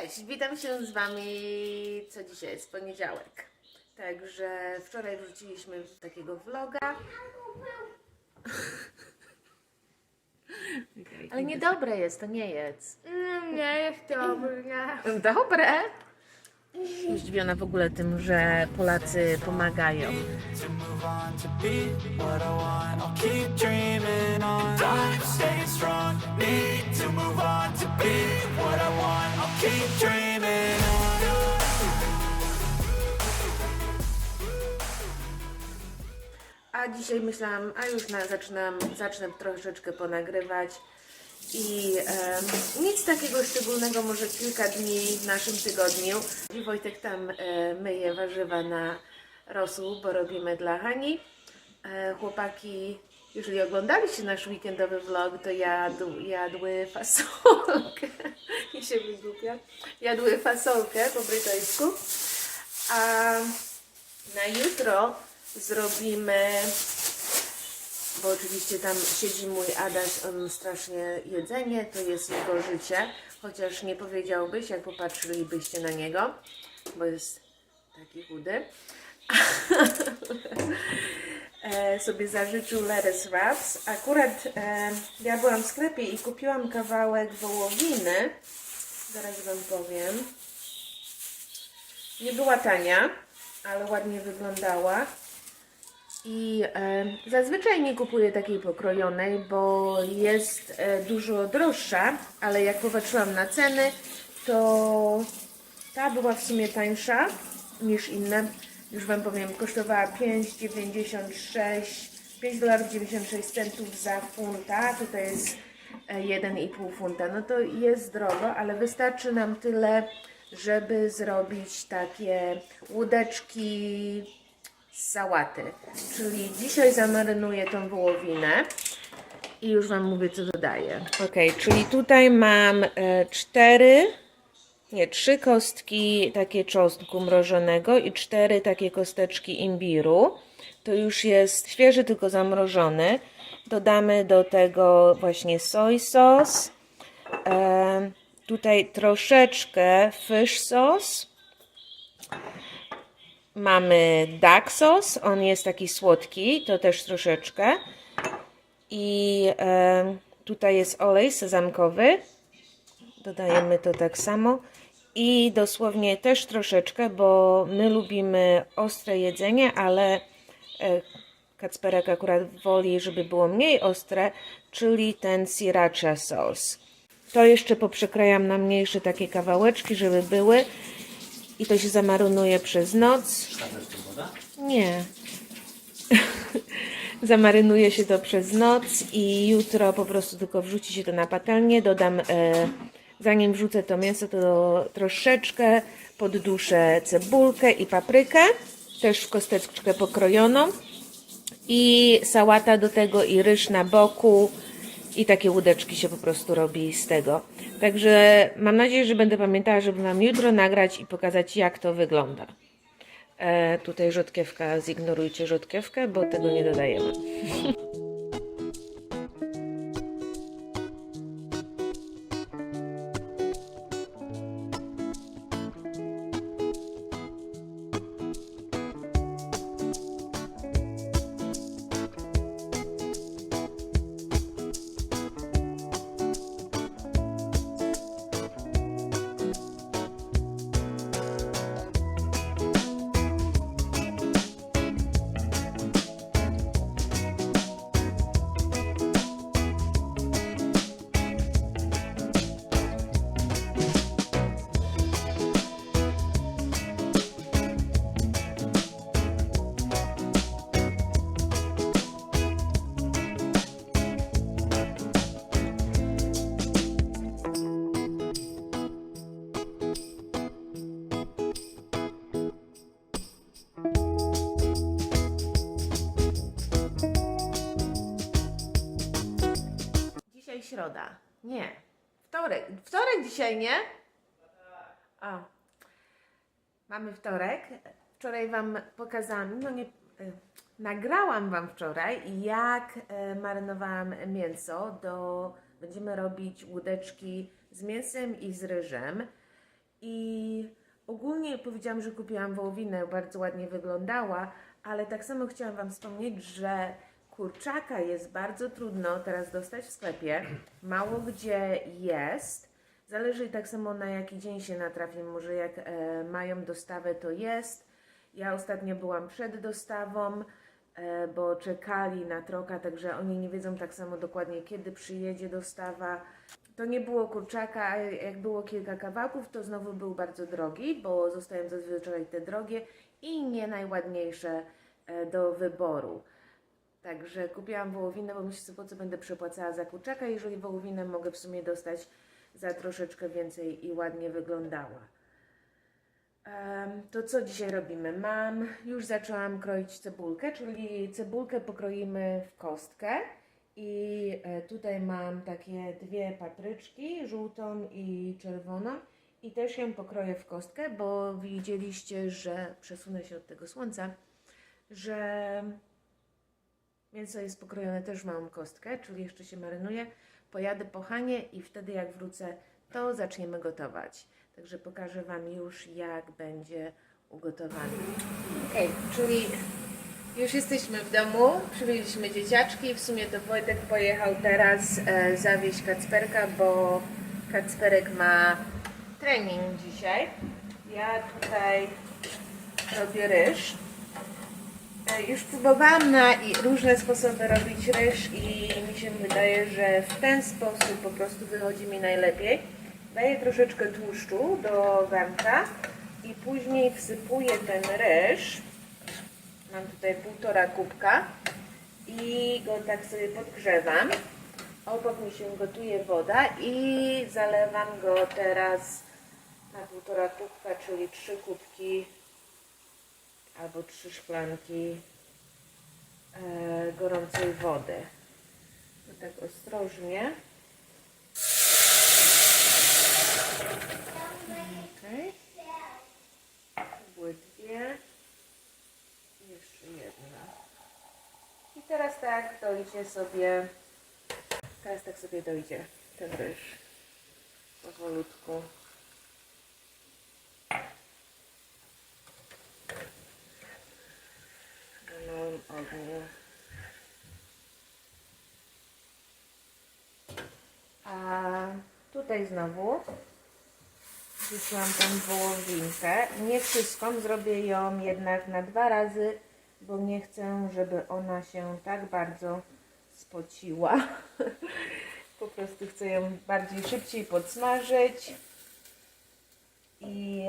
Cześć, witam się z Wami, co dzisiaj jest poniedziałek. Także wczoraj wrzuciliśmy takiego vloga. Ale niedobre jest, to nie jedz. Mm, Nie jest dobre. Dobre. Zdziwiona w ogóle tym, że Polacy pomagają. to move on to be what I want. I'll keep dreaming on. I'm staying strong. Need to move on to be what I want. A dzisiaj myślałam, a już na, zaczynam, zacznę troszeczkę ponagrywać. I em, nic takiego szczególnego, może kilka dni w naszym tygodniu. I Wojtek tam e, myje warzywa na rosół, bo robimy dla Hani. E, chłopaki, jeżeli oglądaliście nasz weekendowy vlog, to jadł, jadły fasolkę. I się wygłupia. Jadły fasolkę po brytyjsku. A na jutro zrobimy, bo oczywiście tam siedzi mój Adaś, on strasznie jedzenie, to jest jego życie, chociaż nie powiedziałbyś, jak popatrzylibyście na niego, bo jest taki chudy. e, sobie zażyczył lettuce wraps. Akurat e, ja byłam w sklepie i kupiłam kawałek wołowiny, zaraz Wam powiem. Nie była tania, ale ładnie wyglądała. I e, zazwyczaj nie kupuję takiej pokrojonej, bo jest e, dużo droższa, ale jak popatrzyłam na ceny, to ta była w sumie tańsza niż inne. Już Wam powiem, kosztowała 5,96 5 dolarów 96 centów za funta. Tutaj jest e, 1,5 funta. No to jest drogo, ale wystarczy nam tyle, żeby zrobić takie łódeczki z sałaty. Czyli dzisiaj zamarynuję tą wołowinę i już Wam mówię, co dodaję. Ok, czyli tutaj mam e, cztery, nie, trzy kostki takie czosnku mrożonego i cztery takie kosteczki imbiru. To już jest świeży, tylko zamrożony. Dodamy do tego właśnie soy sauce. E, tutaj troszeczkę fish sauce. Mamy duck sauce, on jest taki słodki, to też troszeczkę. I e, tutaj jest olej sezamkowy, dodajemy to tak samo. I dosłownie też troszeczkę, bo my lubimy ostre jedzenie, ale e, Kacperek akurat woli, żeby było mniej ostre, czyli ten sriracha sauce. To jeszcze poprzekrajam na mniejsze takie kawałeczki, żeby były. I to się zamarynuje przez noc. Nie. Zamarynuje się to przez noc i jutro po prostu tylko wrzuci się to na patelnię. Dodam, e, zanim wrzucę to mięso, to troszeczkę podduszę cebulkę i paprykę, też w kosteczkę pokrojoną. I sałata do tego i ryż na boku. I takie łódeczki się po prostu robi z tego. Także mam nadzieję, że będę pamiętała, żeby Wam jutro nagrać i pokazać, jak to wygląda. E, tutaj rzodkiewka, zignorujcie rzodkiewkę, bo tego nie dodajemy. środa. Nie. Wtorek. Wtorek dzisiaj, nie? O. Mamy wtorek. Wczoraj Wam pokazałam, no nie, y, nagrałam Wam wczoraj, jak y, marynowałam mięso. Do, będziemy robić łódeczki z mięsem i z ryżem. I ogólnie powiedziałam, że kupiłam wołowinę, bardzo ładnie wyglądała, ale tak samo chciałam Wam wspomnieć, że kurczaka jest bardzo trudno teraz dostać w sklepie. Mało gdzie jest. Zależy tak samo na jaki dzień się natrafi. Może jak e, mają dostawę, to jest. Ja ostatnio byłam przed dostawą, e, bo czekali na troka, także oni nie wiedzą tak samo dokładnie, kiedy przyjedzie dostawa. To nie było kurczaka, a jak było kilka kawałków, to znowu był bardzo drogi, bo zostają zazwyczaj te drogie i nie najładniejsze e, do wyboru. Także kupiłam wołowinę, bo myślę po co będę przepłacała za kurczaka, jeżeli wołowinę mogę w sumie dostać za troszeczkę więcej i ładnie wyglądała. To co dzisiaj robimy? Mam, już zaczęłam kroić cebulkę, czyli cebulkę pokroimy w kostkę i e, tutaj mam takie dwie papryczki, żółtą i czerwoną i też ją pokroję w kostkę, bo widzieliście, że przesunę się od tego słońca, że mięso jest pokrojone też małą kostkę, czyli jeszcze się marynuje. Pojadę po Hanie i wtedy jak wrócę, to zaczniemy gotować. Także pokażę Wam już, jak będzie ugotowany. Ok, czyli już jesteśmy w domu, przywieźliśmy dzieciaczki. W sumie to Wojtek pojechał teraz e, zawieźć Kacperka, bo Kacperek ma trening dzisiaj. Ja tutaj robię ryż. E, Już próbowałam na różne sposoby robić ryż i mi się wydaje, że w ten sposób po prostu wychodzi mi najlepiej. Daję troszeczkę tłuszczu do garnka i później wsypuję ten ryż. Mam tutaj półtora kubka i go tak sobie podgrzewam. Obok mi się gotuje woda i zalewam go teraz na półtora kubka, czyli trzy kubki albo trzy szklanki e, gorącej wody. Tak ostrożnie. Okay. Były dwie. Jeszcze jedna. I teraz tak dojdzie sobie, teraz tak sobie dojdzie ten ryż. Powolutku. na małym ogniu. A tutaj znowu wrzuciłam tą wołowinkę. Nie wszystką, zrobię ją jednak na dwa razy, bo nie chcę, żeby ona się tak bardzo spociła. po prostu chcę ją bardziej szybciej podsmażyć. I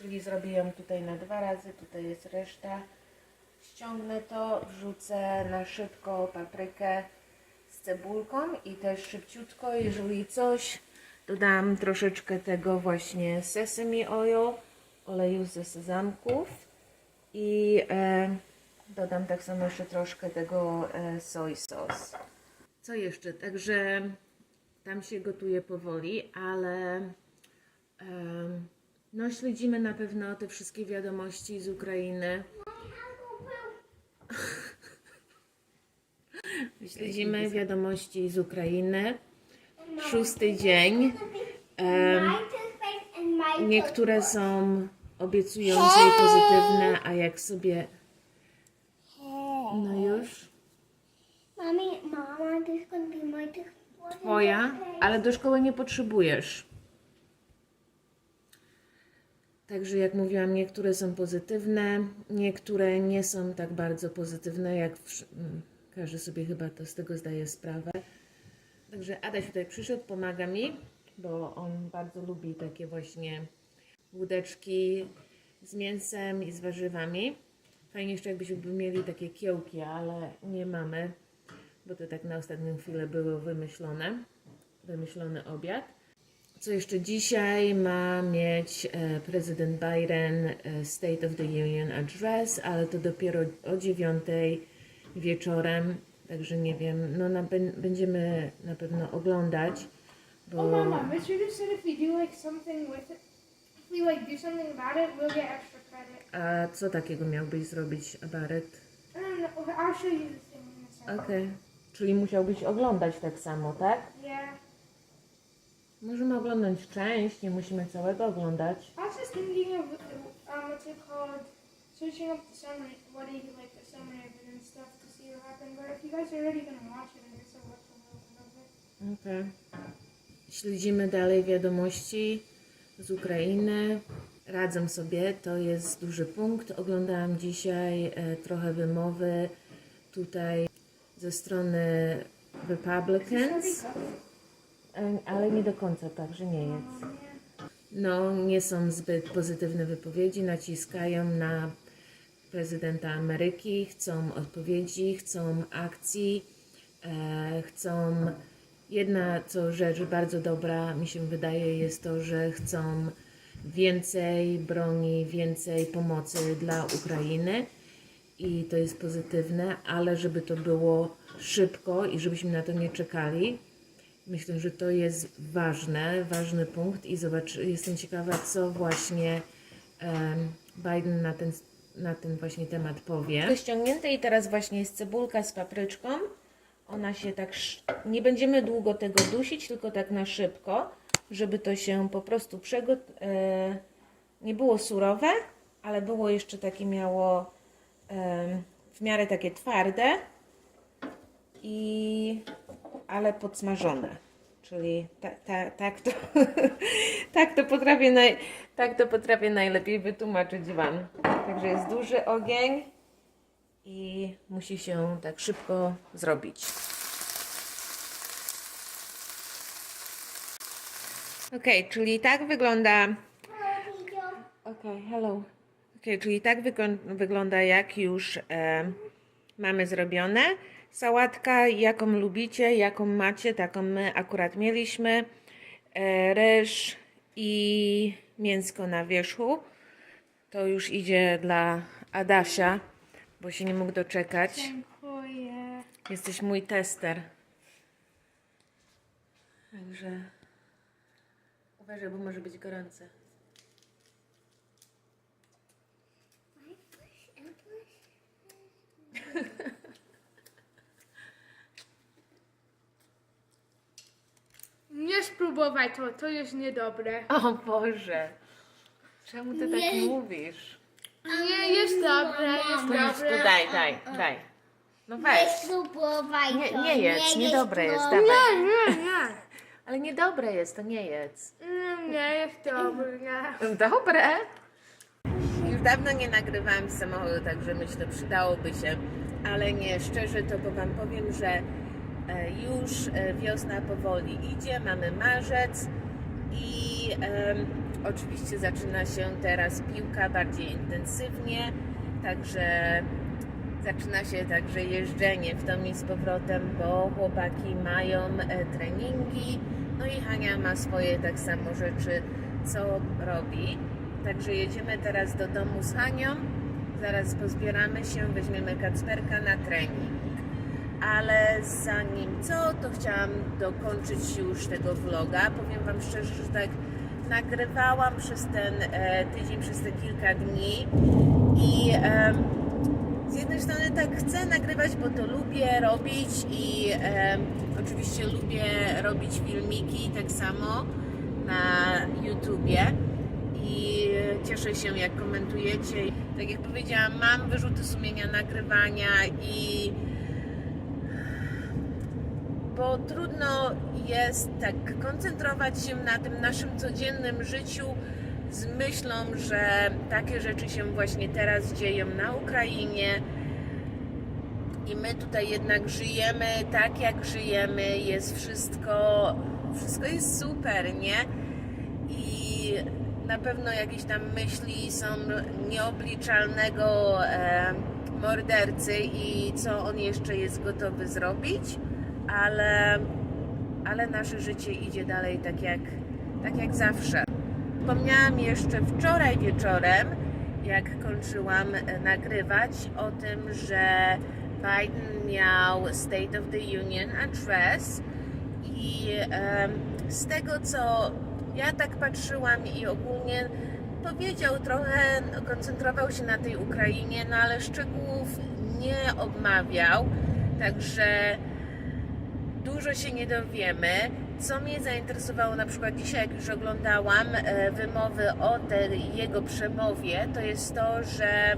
Czyli zrobię ją tutaj na dwa razy, tutaj jest reszta. Ściągnę to, wrzucę na szybko paprykę z cebulką i też szybciutko, jeżeli coś, dodam troszeczkę tego właśnie sesame oil, oleju ze sezamków i e, dodam tak samo jeszcze troszkę tego e, soy sauce. Co jeszcze? Także tam się gotuje powoli, ale em, no śledzimy na pewno te wszystkie wiadomości z Ukrainy. Śledzimy wiadomości z Ukrainy. Szósty dzień. Em, niektóre są obiecujące i pozytywne, a jak sobie. No już. Mama, be my Twoja, ale do szkoły nie potrzebujesz. Także jak mówiłam, niektóre są pozytywne, niektóre nie są tak bardzo pozytywne, jak wsz- mm, każdy sobie chyba to z tego zdaje sprawę. Także Adaś tutaj przyszedł, pomaga mi, bo on bardzo lubi takie właśnie łódeczki z mięsem i z warzywami. Fajnie jeszcze jakbyśmy mieli takie kiełki, ale nie mamy, bo to tak na ostatnią chwilę było wymyślone, wymyślony obiad. Co jeszcze dzisiaj ma mieć e, prezydent Biden e, State of the Union Address, ale to dopiero o dziewiątej wieczorem, także nie wiem, no na, będziemy na pewno oglądać, bo Oh, Mama, just said if we do like something with it, if we like do something about it, we'll get extra credit. a co takiego miałbyś zrobić, Abaret? I don't know. I'll show you the thing in a second. Okej, czyli musiałbyś oglądać tak samo, tak? Możemy oglądać część, nie musimy całego oglądać. I was just thinking of um, what's it called? Searching up the summary, what do you like the summary of it and stuff to see what happened. But if you guys are already gonna watch it, I guess I'll watch a little bit of it. Okej. Śledzimy dalej wiadomości z Ukrainy. Radzę sobie, to jest duży punkt. Oglądałam dzisiaj e, trochę wymowy tutaj ze strony Republicans, ale nie do końca, także nie jest. No, nie są zbyt pozytywne wypowiedzi, naciskają na prezydenta Ameryki, chcą odpowiedzi, chcą akcji, e, chcą. Jedna co rzecz bardzo dobra mi się wydaje jest to, że chcą więcej broni, więcej pomocy dla Ukrainy i to jest pozytywne, ale żeby to było szybko i żebyśmy na to nie czekali. Myślę, że to jest ważne, ważny punkt i zobacz, jestem ciekawa, co właśnie Biden na ten, na ten właśnie temat powie. To ściągnięte i teraz właśnie jest cebulka z papryczką. Ona się tak, nie będziemy długo tego dusić, tylko tak na szybko, żeby to się po prostu przegot... E, nie było surowe, ale było jeszcze takie miało w miarę takie twarde i ale podsmażone. Czyli ta, ta, tak, to, tak, to potrafię naj, tak to potrafię najlepiej wytłumaczyć Wam. Także jest duży ogień i musi się tak szybko zrobić. Ok, czyli tak wygląda. Okej, hello. Okej, czyli tak wyglą- wygląda, jak już e, mamy zrobione. Sałatka, jaką lubicie, jaką macie, taką my akurat mieliśmy. E, ryż i mięsko na wierzchu. To już idzie dla Adasia, bo się nie mógł doczekać. Dziękuję. Jesteś mój tester. Także uważaj, bo może być gorące. Nie spróbować to, to jest niedobre. O Boże, czemu ty tak mówisz? Nie jest dobre, jest To dobre. tu, daj, daj, daj. No weź. spróbowaj Nie, to. nie jedz, niedobre jest, spróbuj. dawaj. Nie, nie. Ale niedobre jest, to nie jedz. Nie, nie jest dobre. Dobre. Już dawno nie nagrywałam z samochodu, także myślę, przydałoby się. Ale nie, szczerze to bo Wam powiem, że już e, wiosna powoli idzie, mamy marzec i oczywiście zaczyna się teraz piłka bardziej intensywnie, także zaczyna się także jeżdżenie w tom i z powrotem, bo chłopaki mają e, treningi, no i Hania ma swoje tak samo rzeczy, co robi. Także jedziemy teraz do domu z Hanią, zaraz pozbieramy się, weźmiemy Kacperka na trening. Ale zanim co, to chciałam dokończyć już tego vloga. Powiem Wam szczerze, że tak nagrywałam przez ten e, tydzień, przez te kilka dni i em, z jednej strony tak chcę nagrywać, bo to lubię robić i em, oczywiście lubię robić filmiki tak samo na YouTubie i cieszę się jak komentujecie. Tak jak powiedziałam, mam wyrzuty sumienia nagrywania i bo trudno jest tak koncentrować się na tym naszym codziennym życiu z myślą, że takie rzeczy się właśnie teraz dzieją na Ukrainie. I my tutaj jednak żyjemy tak jak żyjemy, jest wszystko, wszystko jest super, nie? I na pewno jakieś tam myśli są nieobliczalnego e, mordercy i co on jeszcze jest gotowy zrobić, ale, ale nasze życie idzie dalej tak jak, tak jak zawsze. Wspomniałam jeszcze wczoraj wieczorem, jak kończyłam e, nagrywać, o tym, że Biden miał State of the Union Address i z tego co ja tak patrzyłam i ogólnie powiedział trochę, koncentrował się na tej Ukrainie, no ale szczegółów nie obmawiał, także dużo się nie dowiemy. co mnie zainteresowało na przykład dzisiaj, jak już oglądałam e, wymowy o tej jego przemowie, to jest to, że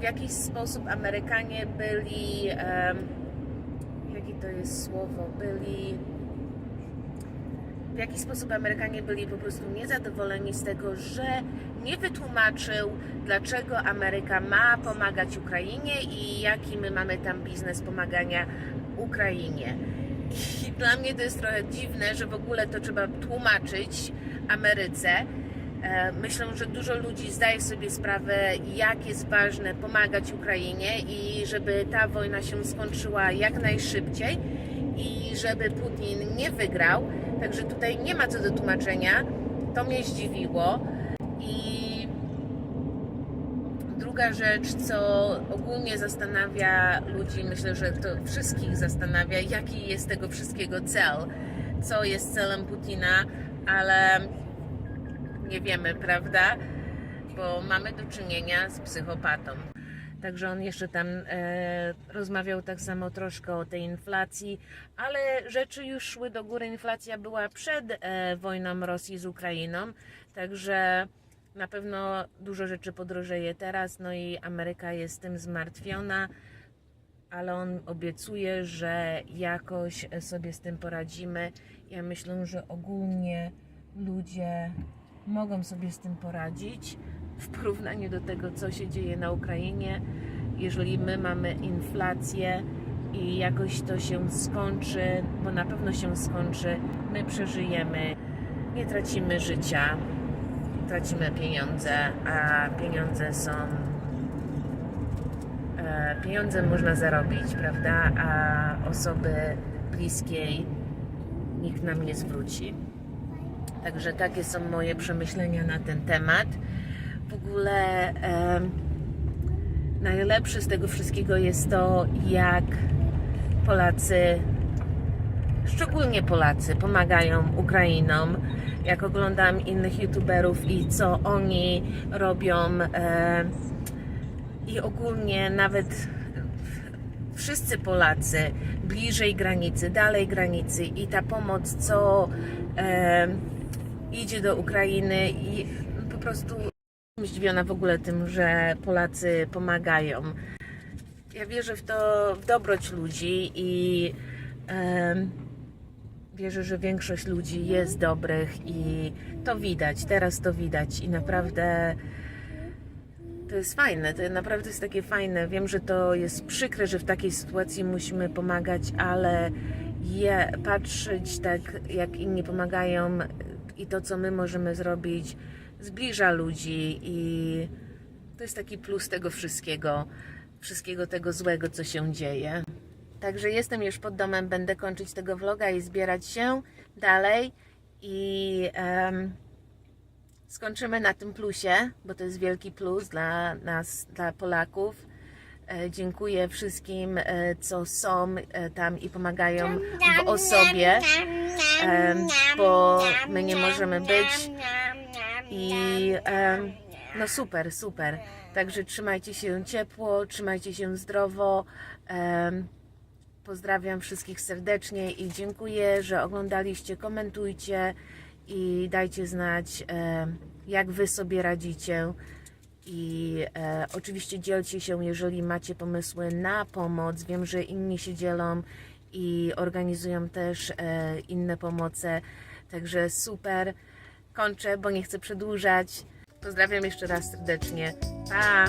w jakiś sposób Amerykanie byli, em, jakie to jest słowo, byli w jaki sposób Amerykanie byli po prostu niezadowoleni z tego, że nie wytłumaczył, dlaczego Ameryka ma pomagać Ukrainie i jaki my mamy tam biznes pomagania Ukrainie. I dla mnie to jest trochę dziwne, że w ogóle to trzeba tłumaczyć Ameryce. E, Myślę, że dużo ludzi zdaje sobie sprawę, jak jest ważne pomagać Ukrainie i żeby ta wojna się skończyła jak najszybciej i żeby Putin nie wygrał. Także tutaj nie ma co do tłumaczenia. To mnie zdziwiło. I druga rzecz, co ogólnie zastanawia ludzi, myślę, że to wszystkich zastanawia, jaki jest tego wszystkiego cel. Co jest celem Putina, ale nie wiemy, prawda? Bo mamy do czynienia z psychopatą. Także on jeszcze tam e, rozmawiał tak samo troszkę o tej inflacji, ale rzeczy już szły do góry. Inflacja była przed e, wojną Rosji z Ukrainą, także na pewno dużo rzeczy podrożeje teraz. No i Ameryka jest tym zmartwiona, ale on obiecuje, że jakoś sobie z tym poradzimy. Ja myślę, że ogólnie ludzie mogą sobie z tym poradzić w porównaniu do tego, co się dzieje na Ukrainie. Jeżeli my mamy inflację i jakoś to się skończy, bo na pewno się skończy, my przeżyjemy, nie tracimy życia, tracimy pieniądze, a pieniądze są. e, Pieniądze można zarobić, prawda? A osoby bliskiej nikt nam nie zwróci. Także takie są moje przemyślenia na ten temat. W ogóle em, najlepsze z tego wszystkiego jest to, jak Polacy, szczególnie Polacy, pomagają Ukrainom. Jak oglądam innych youtuberów i co oni robią, e, i ogólnie nawet wszyscy Polacy bliżej granicy, dalej granicy i ta pomoc, co e, idzie do Ukrainy i po prostu jestem zdziwiona w ogóle tym, że Polacy pomagają. Ja wierzę w to, w dobroć ludzi i em, wierzę, że większość ludzi jest dobrych i to widać, teraz to widać i naprawdę to jest fajne, to naprawdę jest takie fajne. Wiem, że to jest przykre, że w takiej sytuacji musimy pomagać, ale je, patrzeć tak, jak inni pomagają i to, co my możemy zrobić, zbliża ludzi i to jest taki plus tego wszystkiego, wszystkiego tego złego, co się dzieje. Także jestem już pod domem, będę kończyć tego vloga i zbierać się dalej i em, skończymy na tym plusie, bo to jest wielki plus dla nas, dla Polaków. E, Dziękuję wszystkim, e, co są e, tam i pomagają w osobie, em, bo my nie możemy być i em, no super, super. Także trzymajcie się ciepło, trzymajcie się zdrowo. Em, Pozdrawiam wszystkich serdecznie i dziękuję, że oglądaliście. Komentujcie i dajcie znać, e, jak Wy sobie radzicie. I e, oczywiście dzielcie się, jeżeli macie pomysły na pomoc. Wiem, że inni się dzielą i organizują też e, inne pomoce. Także super. Kończę, bo nie chcę przedłużać. Pozdrawiam jeszcze raz serdecznie. Pa!